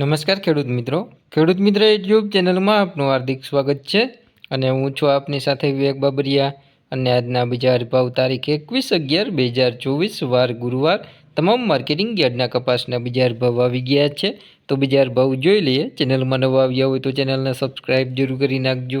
નમસ્કાર ખેડૂત મિત્રો. ખેડૂત મિત્ર યુટ્યુબ ચેનલમાં આપનું હાર્દિક સ્વાગત છે અને હું છું આપની સાથે વિવેક બાબરિયા અને આજના બજાર ભાવ તારીખ એકવીસ અગિયાર બે હજાર ચોવીસ, વાર ગુરુવાર. તમામ માર્કેટિંગ યાર્ડના કપાસના બજાર ભાવ આવી ગયા છે. તો બજાર ભાવ જોઈ લઈએ. ચેનલમાં નવા આવ્યા હોય તો ચેનલને સબસ્ક્રાઈબ જરૂર કરી નાખજો.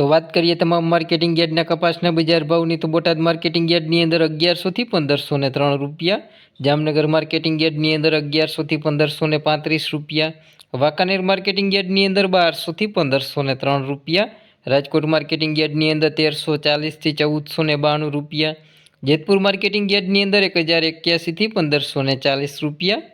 તો વાત કરીએ તમામ માર્કેટિંગ યાર્ડના કપાસના બજાર ભાવની, તો બોટાદ માર્કેટિંગ યાર્ડની અંદર અગિયારસોથી પંદરસો ને ત્રણ રૂપિયા, જામનગર માર્કેટિંગ યાર્ડની અંદર અગિયારસોથી પંદરસો ને પાંત્રીસ રૂપિયા, વાંકાનેર માર્કેટિંગ યાર્ડની અંદર બારસોથી પંદરસો ને ત્રણ રૂપિયા, રાજકોટ માર્કેટિંગ યાર્ડની અંદર તેરસો ચાલીસથી ચૌદસો ને બાણું રૂપિયા, જેતપુર માર્કેટિંગ યાર્ડની અંદર એક હજાર એક્યાસીથી પંદરસો ને ચાલીસ રૂપિયા,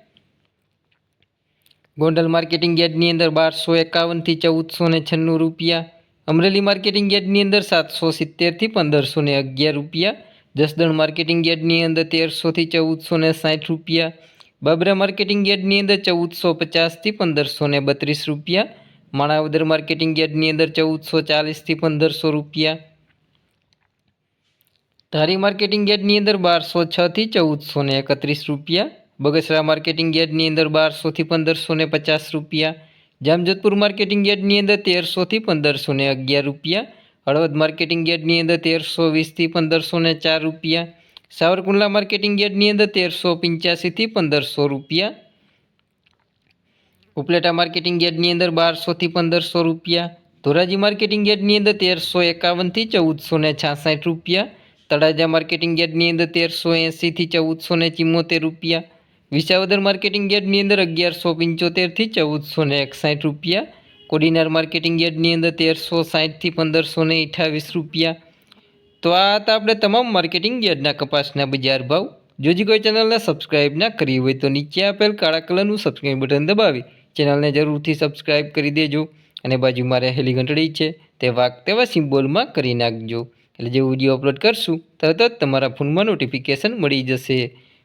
ગોંડલ માર્કેટિંગ યાર્ડની અંદર બારસો એકાવનથી ચૌદસો ને છન્નું રૂપિયા અમરેલી માર્કેટિંગ યાર્ડની અંદર સાતસો સિત્તેરથી પંદરસો ને અગિયાર રૂપિયા. જસદણ માર્કેટિંગ યાર્ડની અંદર તેરસોથી ચૌદસો ને સાઠ રૂપિયા. બાબરા માર્કેટિંગ યાર્ડની અંદર ચૌદસો પચાસથી પંદરસો ને બત્રીસ રૂપિયા. માણાવદર માર્કેટિંગ યાર્ડની અંદર ચૌદસો ચાલીસથી પંદરસો રૂપિયા. ધારી માર્કેટિંગ યાર્ડની અંદર બારસો છથી ચૌદસો ને એકત્રીસ રૂપિયા. બગસરા માર્કેટિંગ યાર્ડની અંદર બારસોથી પંદરસો ને પચાસ રૂપિયા. જામજોધપુર માર્કેટિંગ યાર્ડની અંદર તેરસોથી પંદરસો ને અગિયાર રૂપિયા, હળવદ માર્કેટિંગ યાર્ડની અંદર તેરસો વીસથી પંદરસો ને ચાર રૂપિયા, સાવરકુંડલા માર્કેટિંગ યાર્ડની અંદર તેરસો પંચ્યાસીથી પંદરસો રૂપિયા, ઉપલેટા માર્કેટિંગ યાર્ડની અંદર બારસોથી પંદરસો રૂપિયા, ધોરાજી માર્કેટિંગ યાર્ડની અંદર તેરસો એકાવનથી ચૌદસો ને છાસઠ રૂપિયા, તળાજા માર્કેટિંગ યાર્ડની અંદર તેરસો એંસીથી ચૌદસો ને ચિમ્મોતેર રૂપિયા વિસાવદર માર્કેટિંગ યાર્ડની અંદર અગિયારસો પંચોતેરથી ચૌદસો ને એકસાઠ રૂપિયા. કોડીનાર માર્કેટિંગ યાર્ડની અંદર તેરસો સાઠથી પંદરસો ને અઠાવીસ રૂપિયા. તો આ હતા આપણે તમામ માર્કેટિંગ યાર્ડના કપાસના બજાર ભાવ. જો હજી કોઈ ચેનલને સબસ્ક્રાઇબ ના કરી હોય તો નીચે આપેલ કાળા કલરનું સબસ્ક્રાઇબ બટન દબાવી ચેનલને જરૂરથી સબસ્ક્રાઇબ કરી દેજો અને બાજુમાં રહેલી ઘંટડી છે તે વાક તેવા સિમ્બોલમાં કરી નાખજો. એટલે જે વીડિયો અપલોડ કરશું તરત જ તમારા ફોનમાં નોટિફિકેશન મળી જશે.